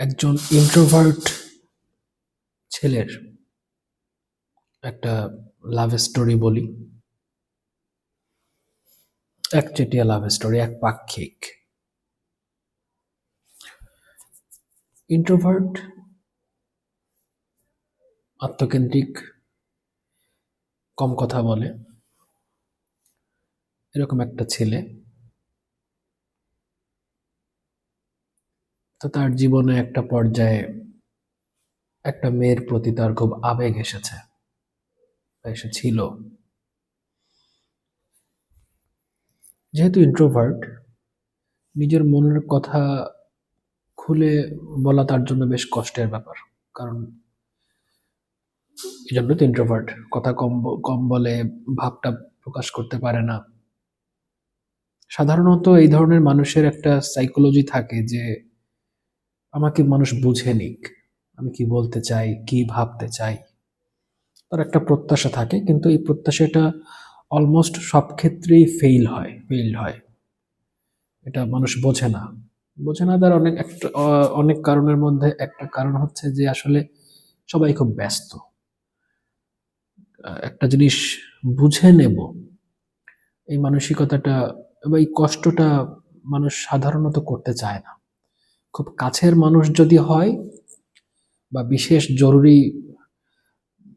একজন ইন্ট্রোভার্ট ছেলের একটা লাভ স্টোরি বলি। একচেটিয়া লাভ স্টোরি এক পাক্ষিক ইন্ট্রোভার্ট আত্মকেন্দ্রিক, কম কথা বলে। এরকম একটা ছেলে। তো তার জীবনে একটা পর্যায়ে একটা মেয়ের প্রতি তার খুব আবেগ এসেছে এসেছিল যেহেতু ইন্ট্রোভার্ট নিজের মনের কথা খুলে বলা তার জন্য বেশ কষ্টের ব্যাপার, কারণ এই জন্য তো ইন্ট্রোভার্ট কথা কম কম বলে ভাবটা প্রকাশ করতে পারে না। সাধারণত এই ধরনের মানুষের একটা সাইকোলজি থাকে যে আমাকে মানুষ বুঝে নিক। আমি কি বলতে চাই, কি ভাবতে চাই? তার একটা প্রত্যাশা থাকে, কিন্তু এই প্রত্যাশাটা অলমোস্ট সব ক্ষেত্রেই ফেইল হয় ফেইল্ড হয়। এটা মানুষ বোঝে না। বোঝে না তার অনেক একটা অনেক কারণের মধ্যে একটা কারণ হচ্ছে যে আসলে সবাই খুব ব্যস্ত। একটা জিনিস বুঝে নেব, এই মানসিকতাটা বা এই কষ্টটা মানুষ সাধারণত করতে চায় না। খুব কাছের মানুষ যদি হয় বা বিশেষ জরুরি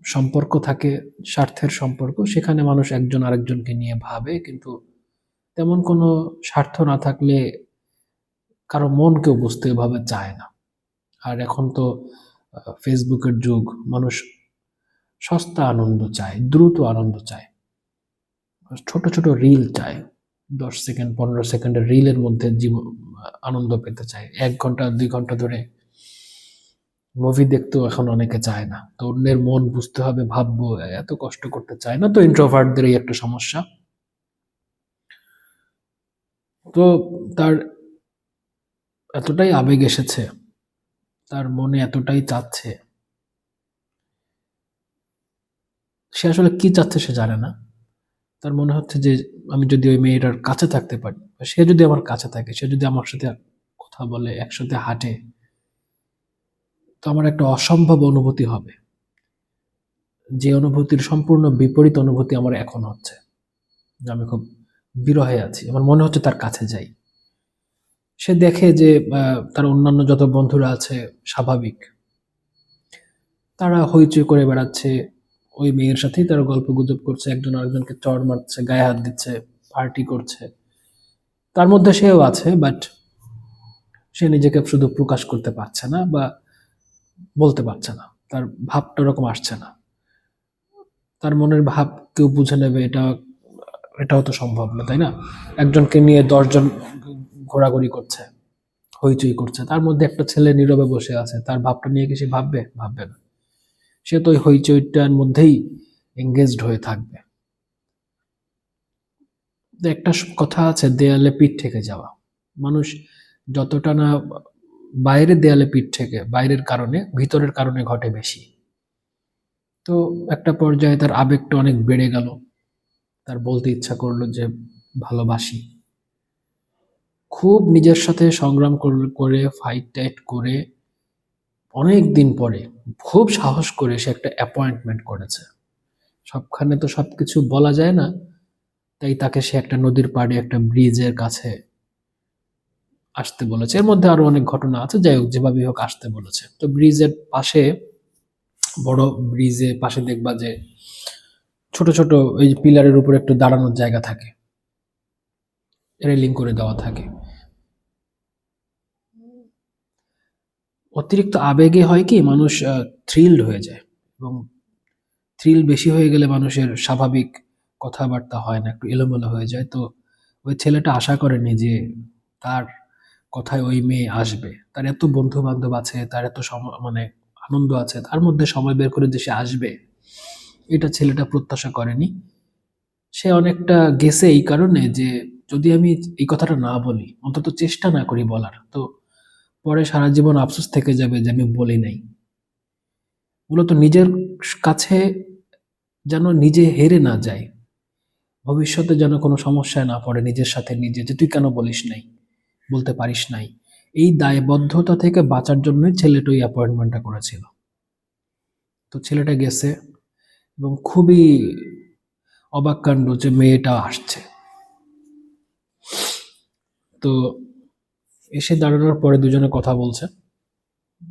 সম্পর্ক থাকে, স্বার্থের সম্পর্ক, সেখানে মানুষ একজন আরেকজনকে নিয়ে ভাবে, কিন্তু তেমন কোনো স্বার্থ না থাকলে কারও মন কেউ বুঝতে এভাবে চায় না। আর এখন তো ফেসবুকের যুগ, মানুষ সস্তা আনন্দ চায়, দ্রুত আনন্দ চায়। ছোট ছোট রিল চায়, দশ সেকেন্ড, পনেরো সেকেন্ডের রিলের মধ্যে জীবন আনন্দ পেতে চায়। এক ঘণ্টা, দুই ঘণ্টা ধরে মুভি দেখতেও এখন অনেকে চায় না। তো অন্যের মন বুঝতে হবে, ভাববো, এত কষ্ট করতে চায় না তো ইন্ট্রোভার্টদের এই একটা সমস্যা। তো তার এতটাই আবেগ এসেছে, তার মনে এতটাই চাচ্ছে। সে আসলে কি চাচ্ছে সে জানে না। তার মনে হচ্ছে যে আমি যদি ওই মেয়েটার কাছে থাকতে পারি সে যদি আমার কাছে থাকে, সে যদি আমার সাথে কথা বলে, একসাথে হাঁটে, তো আমার একটা অসম্ভব অনুভূতি হবে। যে অনুভূতির সম্পূর্ণ বিপরীত অনুভূতি আমার এখন হচ্ছে। আমি খুব বিরহে আছি, আমার মনে হচ্ছে তার কাছে যাই। সে দেখে যে তার অন্যান্য যত বন্ধুরা আছে, স্বাভাবিক। তারা হইচই করে বেড়াচ্ছে ওই মেয়ের সাথেই তারা গল্প গুজব করছে, একজন আরেকজনকে চড় মারছে, গায়ে হাত দিচ্ছে পার্টি করছে। তার মধ্যে সেও আছে বাট সে নিজেকে শুধু প্রকাশ করতে পারছে না বা বলতে পারছে না। তার ভাবটা ওরকম আসছে না। তার মনের ভাব কেউ বুঝে নেবে, এটা, এটাও তো সম্ভব না, তাই না? একজনকে নিয়ে দশজন ঘোরাঘুরি করছে, হইচই করছে। তার মধ্যে একটা ছেলে নীরবে বসে আছে, তার ভাবটা নিয়ে কি সে ভাববে? ভাববে না। সে তো হইচইটার মধ্যেই এঙ্গেজড হয়ে থাকবে। একটা কথা আছে, দেয়ালে পিঠ থেকে যাওয়া। মানুষ যতটা না বাইরের দেয়ালে পিঠ থেকে বাইরের কারণে, ভিতরের কারণে ঘটে বেশি। তো একটা পর্যায়ে তার আবেগটা অনেক বেড়ে গেল। তার বলতে ইচ্ছা করল যে, ভালোবাসি। খুব নিজের সাথে সংগ্রাম করে ফাইট টাইট করে অনেক দিন পরে খুব সাহস করে সে একটা অ্যাপয়েন্টমেন্ট করেছে। সবখানে তো সবকিছু বলা যায় না, তাই তাকে সে একটা নদীর পাড়ে একটা ব্রিজের কাছে আসতে বলেছে। এর মধ্যে আরও অনেক ঘটনা আছে, যাই হোক, যেভাবেই হোক আসতে বলেছে। তো ব্রিজের পাশে, বড় ব্রিজে পাশে দেখবা যে ছোট ছোট ওই পিলারের উপর একটু দাঁড়ানোর জায়গা থাকে। রেলিং করে দেওয়া থাকে। অতিরিক্ত আবেগে হয় কি, মানুষ থ্রিলড হয়ে যায় এবং থ্রিল বেশি হয়ে গেলে মানুষের স্বাভাবিক কথাবার্তা হয় না, একটু এলোমেলো হয়ে যায়। তো ওই ছেলেটা আশা করেনি যে তার কথায় ওই মেয়ে আসবে। তার এত বন্ধু বান্ধব আছে, তার এত মানে আনন্দ আছে, তার মধ্যে সময় বের করে সে আসবে, এটা ছেলেটা প্রত্যাশা করেনি। সে অনেকটা গেছে এই কারণে যে যদি আমি এই কথাটা না বলি, অন্তত চেষ্টা না করি বলার, তো পরে সারা জীবন আফসোস থেকে যাবে যে আমি বলি নাই। মূলত নিজের কাছে যেন নিজে হেরে না যায়। ভবিষ্যতে যেন কোনো সমস্যায় না পড়ে নিজের সাথে নিজে, যে তুই কেন বলিস নাই? বলতে পারিস নাই। এই দায়বদ্ধতা থেকে বাঁচার জন্যই ছেলেটা ওই অ্যাপয়েন্টমেন্টটা করেছিল। তো ছেলেটা গেছে এবং খুবই অবাক কাণ্ড যে মেয়েটা আসছে। তো এসে দাঁড়ানোর পরে দুজনে কথা বলছে।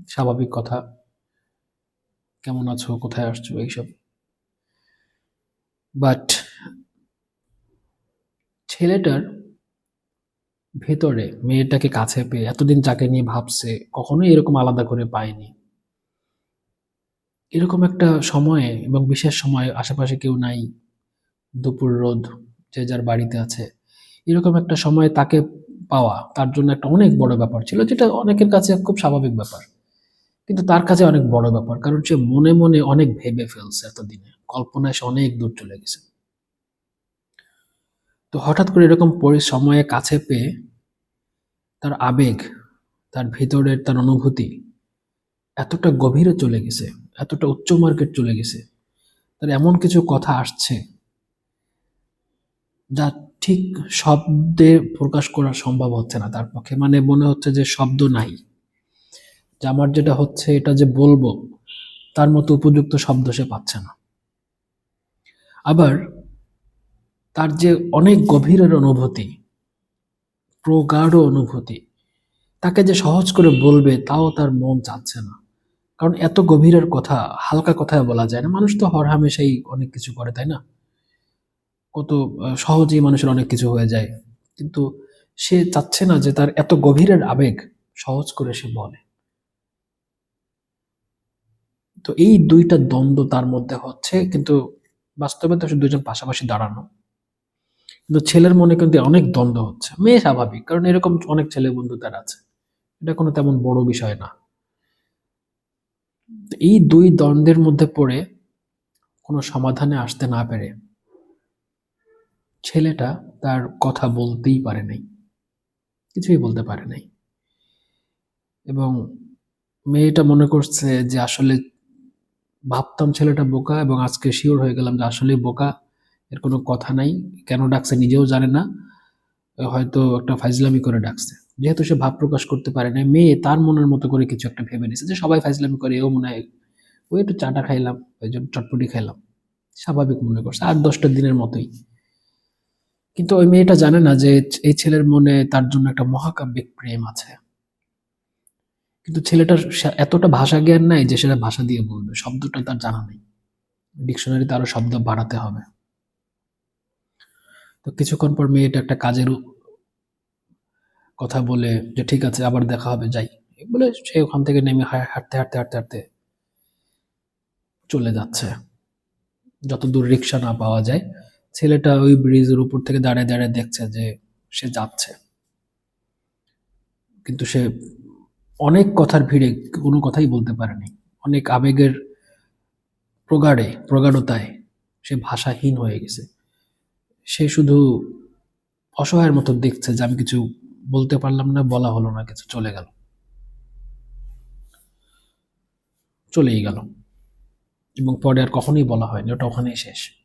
স্বাভাবিক কথা। কেমন আছো? কোথায় আসছো? এইসব। বাট ছেলেটার ভেতরে, মেয়েটাকে কাছে পেয়ে এতদিন যাকে নিয়ে ভাবছে, কখনোই এরকম আলাদা করে পায়নি। এরকম একটা সময়ে এবং বিশেষ সময়ে আশেপাশে কেউ নাই, দুপুর রোদ, যে যার বাড়িতে আছে, এরকম একটা সময় তাকে পাওয়া, তার জন্য একটা অনেক বড় ব্যাপার ছিল, যেটা অনেকের কাছে খুব স্বাভাবিক ব্যাপার। কিন্তু তার কাছে অনেক বড় ব্যাপার, কারণ সে মনে মনে অনেক ভেবে ফেলছে এতদিনে। কল্পনায় সে অনেক দূর চলে গেছে। তো হঠাৎ করে এরকম সময়ে কাছে পেয়ে তার আবেগ, তার ভিতরের তার অনুভূতি এতটা গভীরে চলে গেছে, এতটা উচ্চ মার্কেট চলে গেছে। তার এমন কিছু কথা আসছে যা ঠিক শব্দে প্রকাশ করা সম্ভব হচ্ছে না তার পক্ষে। মানে মনে হচ্ছে যে শব্দ নাই। যে আমার যেটা হচ্ছে, এটা যে বলব, তার মতো উপযুক্ত শব্দ সে পাচ্ছে না। আবার তার যে অনেক গভীরের অনুভূতি, প্রগাঢ় অনুভূতি, তাকে যে সহজ করে বলবে, তাও তার মন চাচ্ছে না। কারণ এত গভীরের কথা, হালকা কথায় বলা যায় না। মানুষ তো হরহামেশাই অনেক কিছু করে, তাই না? কত সহজেই মানুষের অনেক কিছু হয়ে যায়। কিন্তু সে চাচ্ছে না যে তার এত গভীরের আবেগ সহজ করে সে বলে। তো এই দুইটা দ্বন্দ্ব তার মধ্যে হচ্ছে, কিন্তু বাস্তবে তো দুজন পাশাপাশি দাঁড়ানো। কিন্তু ছেলের মনে কিন্তু অনেক দ্বন্দ্ব হচ্ছে। মেয়ে স্বাভাবিক, কারণ এরকম অনেক ছেলে বন্ধু তার আছে। এটা কোনো তেমন বড় বিষয় না। এই দুই দ্বন্দ্বের মধ্যে পড়ে কোনো সমাধানে আসতে না পেরে ছেলেটা তার কথা বলতেই পারে নাই। কিছুই বলতে পারে নাই। এবং মেয়েটা মনে করছে যে আসলে ভাবতাম ছেলেটা বোকা এবং আজকে শিওর হয়ে গেলাম যে আসলে বোকা, এর কোনো কথা নাই, কেন ডাকছে নিজেও জানে না, হয়তো একটা ফাইজলামি করে ডাকছে। যেহেতু সে ভাব প্রকাশ করতে পারে না মেয়ে তার মনের মতো করে কিছু একটা ভেবে নিছে যে সবাই ফাইজলামি করে, এও মনে হয় ওই একটু চাটা খাইলাম, ওই জন্য চটপটি খাইলাম। স্বাভাবিক মনে করছে আর দশটা দিনের মতোই। কিন্তু ওই মেয়েটা জানে না যে এই ছেলের মনে তার জন্য একটা মহাকাব্যিক প্রেম আছে। কিন্তু ছেলেটার এতটা ভাষা জ্ঞান নাই যে সেটা ভাষা দিয়ে বলবে, শব্দটা তার জানা নেই। ডিকশনারিতে আরও শব্দ বাড়াতে হবে। তো কিছুক্ষণ পর মেয়েটা একটা কাজের কথা বলে যে ঠিক আছে, আবার দেখা হবে, যাই। বলে সে ওখান থেকে নেমে হাঁটতে হাঁটতে হাঁটতে হাঁটতে চলে যাচ্ছে। যত দূর রিক্সা না পাওয়া যায় ছেলেটা ওই ব্রিজের উপর থেকে দাঁড়ায় দাঁড়ায় দেখছে যে সে যাচ্ছে। কিন্তু সে অনেক কথার ভিড়ে কোনো কথাই বলতে পারেনি। অনেক আবেগের প্রগাঢ়ে, প্রগাঢ়তায় সে ভাষাহীন হয়ে গেছে। সে শুধু অসহায়ের মতো দেখছে যে আমি কিছু বলতে পারলাম না, বলা হলো না, কিছু চলে গেল। চলেই গেল। এবং পরে আর কখনোই বলা হয়নি, ওটা ওখানেই শেষ।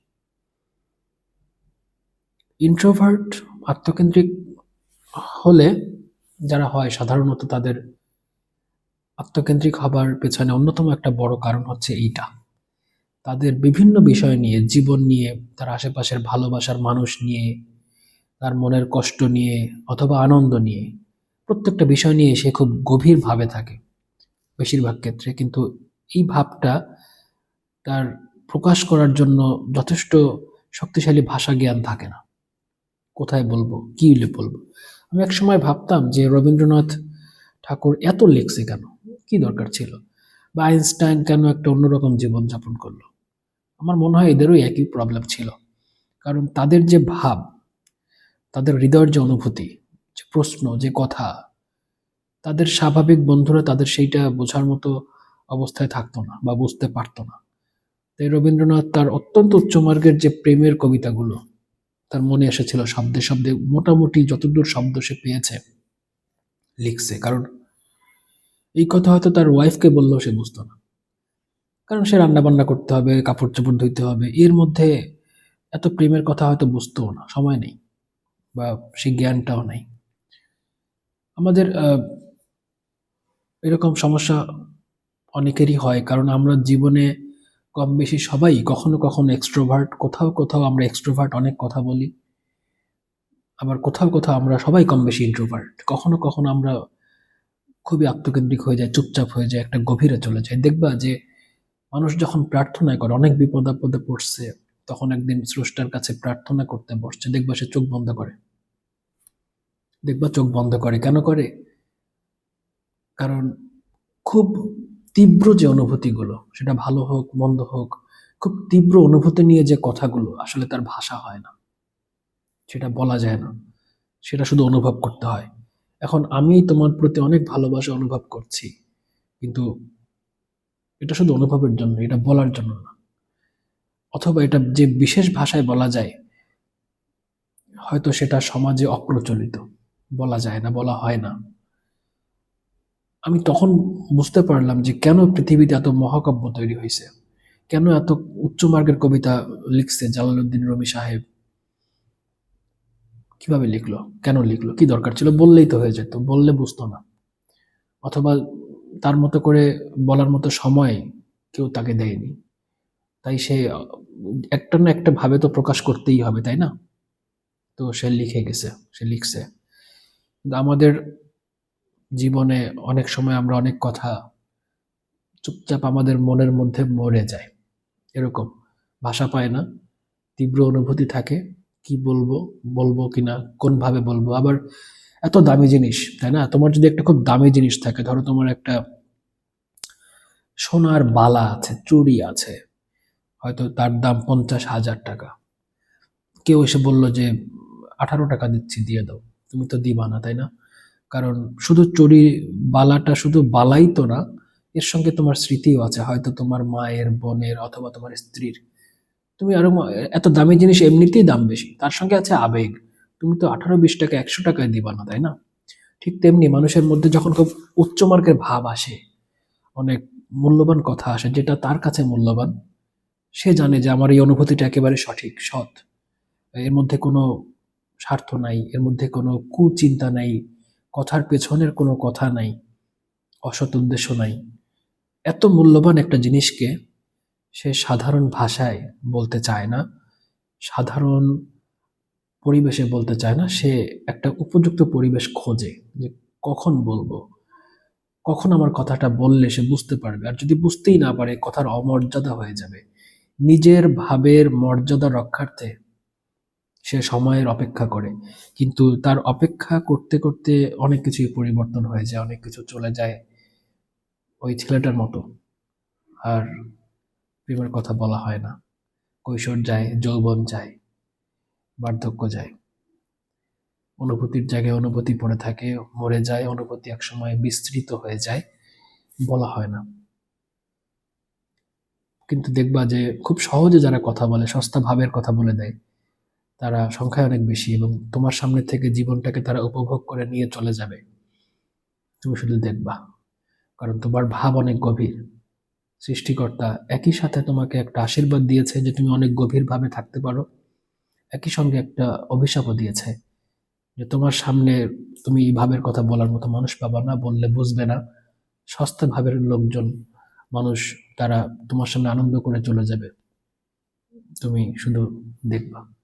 ইন্ট্রোভার্ট আত্মকেন্দ্রিক হলে যারা হয়, সাধারণত তাদের আত্মকেন্দ্রিক হবার পেছনে অন্যতম একটা বড় কারণ হচ্ছে এইটা। তাদের বিভিন্ন বিষয় নিয়ে, জীবন নিয়ে, তার আশেপাশের ভালোবাসার মানুষ নিয়ে, তার মনের কষ্ট নিয়ে অথবা আনন্দ নিয়ে, প্রত্যেকটা বিষয় নিয়ে সে খুব গভীরভাবে থাকে বেশিরভাগ ক্ষেত্রে। কিন্তু এই ভাবটা তার প্রকাশ করার জন্য যথেষ্ট শক্তিশালী ভাষা জ্ঞান থাকে না। কোথায় বলব? কি বলব? আমি এক সময় ভাবতাম যে রবীন্দ্রনাথ ঠাকুর এত লিখছে কেন? কি দরকার ছিল? বা আইনস্টাইন কেন একটা অন্যরকম জীবনযাপন করল? আমার মনে হয় এদেরও একই প্রবলেম ছিল। কারণ তাদের যে ভাব, তাদের হৃদয়ের যে অনুভূতি, যে প্রশ্ন, যে কথা, তাদের স্বাভাবিক বন্ধুরা তাদের সেইটা বোঝার মতো অবস্থায় থাকতো না বা বুঝতে পারতো না। তাই রবীন্দ্রনাথ তার অত্যন্ত উচ্চমার্গের যে প্রেমের কবিতাগুলো তার মনে এসেছিল শব্দে শব্দে, মোটামুটি যতদূর শব্দ সে পেয়েছে, লিখছে। কারণ এই কথা হয়তো তার ওয়াইফকে বললেও সে বুঝতো না। কারণ সে রান্না বান্না করতে হবে কাপড় চোপড় ধুইতে হবে, এর মধ্যে এত প্রেমের কথা হয়তো বুঝতেও না, সময় নেই বা সেই জ্ঞানটাও নেই। আমাদের এরকম সমস্যা অনেকেরই হয়, কারণ আমরা জীবনে কম বেশি সবাই কখনো কখনো এক্সট্রোভার্ট কোথাও কোথাও আমরা এক্সট্রোভার্ট অনেক কথা বলি। আবার কোথাও কোথাও আমরা সবাই কম বেশি ইন্ট্রোভার্ট কখনো কখনো আমরা খুবই আত্মকেন্দ্রিক হয়ে যায় চুপচাপ হয়ে যায় একটা গভীরে চলে যায় দেখবা যে মানুষ যখন প্রার্থনা করে, অনেক বিপদ আপদে পড়ছে, তখন একদিন স্রষ্টার কাছে প্রার্থনা করতে বসছে। দেখবা সে চোখ বন্ধ করে। দেখবা চোখ বন্ধ করে। কেন করে? কারণ খুব তীব্র যে অনুভূতিগুলো, সেটা ভালো হোক, মন্দ হোক, খুব তীব্র অনুভূতি নিয়ে যে কথাগুলো, আসলে তার ভাষা হয় না। সেটা বলা যায় না। সেটা শুধু অনুভব করতে হয়। এখন আমি তোমার প্রতি অনেক ভালোবাসা অনুভব করছি, কিন্তু এটা শুধু অনুভবের জন্য, এটা বলার জন্য না। অথবা এটা যে বিশেষ ভাষায় বলা যায়, হয়তো সেটা সমাজে অপ্রচলিত। বলা যায় না, বলা হয় না। আমি তখন বুঝতে পারলাম যে কেন পৃথিবীতে এত মহাকাব্য তৈরি হয়েছে। কেন এত উচ্চমার্গের কবিতা লিখছে জালালউদ্দিন রমি সাহেব? কীভাবে লিখলো? কেন লিখলো? কি দরকার ছিল? বললেই তো হয়ে যেত, বললে বুঝতো না। অথবা তার মতো করে বলার মতো সময় কেউ তাকে দেয়নি। তাই সে একটা না একটা ভাবে তো প্রকাশ করতেই হবে, তাই না? তো সে লিখে গেছে, সে লিখছে। আমাদের জীবনে অনেক সময় আমরা অনেক কথা চুপচাপ আমাদের মনের মধ্যে মরে যায়। এরকম ভাষা পায় না। তীব্র অনুভূতি থাকে, কি বলব বলব কিনা, কোনভাবে বলব? আবার এত দামি জিনিস, তাই না? তোমার যদি একটা খুব দামি জিনিস থাকে, ধরো তোমার একটা সোনার বালা আছে, চুড়ি আছে, হয়তো তার দাম পঞ্চাশ হাজার টাকা। কেউ এসে বলল যে, আঠারো টাকা দিচ্ছি, দিয়ে দাও। তুমি তো দিবা না তাই না? কারণ শুধু চুরি বালাটা শুধু বালাই তো না, এর সঙ্গে তোমার স্মৃতিও আছে। হয়তো তোমার মায়ের, বোনের অথবা তোমার স্ত্রীর। তুমি আরও এত দামি জিনিস এমনিতেই দাম বেশি। তার সঙ্গে আছে আবেগ। তুমি তো আঠারো বিশ টাকা, একশো টাকায় দিবা না তাই না? ঠিক তেমনি মানুষের মধ্যে যখন খুব উচ্চ উচ্চমার্গের ভাব আসে, অনেক মূল্যবান কথা আসে, যেটা তার কাছে মূল্যবান, সে জানে যে আমার এই অনুভূতিটা একেবারে সঠিক, সৎ। এর মধ্যে কোনো স্বার্থ নাই, এর মধ্যে কোনো কুচিন্তা নাই কথার পেছনের কোনো কথা নাই, অসৎ উদ্দেশ্য নাই। এত মূল্যবান একটা জিনিসকে সে সাধারণ ভাষায় বলতে চায় না, সাধারণ পরিবেশে বলতে চায় না, সে একটা উপযুক্ত পরিবেশ খোঁজে যে কখন বলব, কখন আমার কথাটা বললে সে বুঝতে পারবে। আর যদি বুঝতেই না পারে, কথার অমর্যাদা হয়ে যাবে। নিজের ভাবের মর্যাদা রক্ষার্থে সে সময়ের অপেক্ষা করে। কিন্তু তার অপেক্ষা করতে করতে অনেক কিছুই পরিবর্তন হয়ে যায়, অনেক কিছু চলে যায় ওই ছেলেটার মতো। আর প্রেমের কথা বলা হয় না। কৈশোর যায়, যৌবন যায়, বার্ধক্য যায়। অনুভূতির জায়গায় অনুভূতি পড়ে থাকে, মরে যায়, অনুভূতি একসময় বিস্তৃত হয়ে যায়, বলা হয় না। কিন্তু দেখবা যে খুব সহজে যারা কথা বলে, সস্তা ভাবের কথা বলে দেয়। তারা সংখ্যায় অনেক বেশি এবং তোমার সামনে থেকে জীবনটাকে তারা উপভোগ করে নিয়ে চলে যাবে। তুমি শুধু দেখবা। কারণ তোমার ভাব অনেক গভীর। সৃষ্টিকর্তা একই সাথে তোমাকে একটা আশীর্বাদ দিয়েছে যে তুমি অনেক গভীরভাবে থাকতে পারো। একই সঙ্গে একটা অভিশাপও দিয়েছে যে তোমার সামনে তুমি এই ভাবের কথা বলার মতো মানুষ পাবা না, বললে বুঝবে না। সস্তা ভাবের লোকজন, মানুষ তারা তোমার সামনে আনন্দ করে চলে যাবে। তুমি শুধু দেখবা।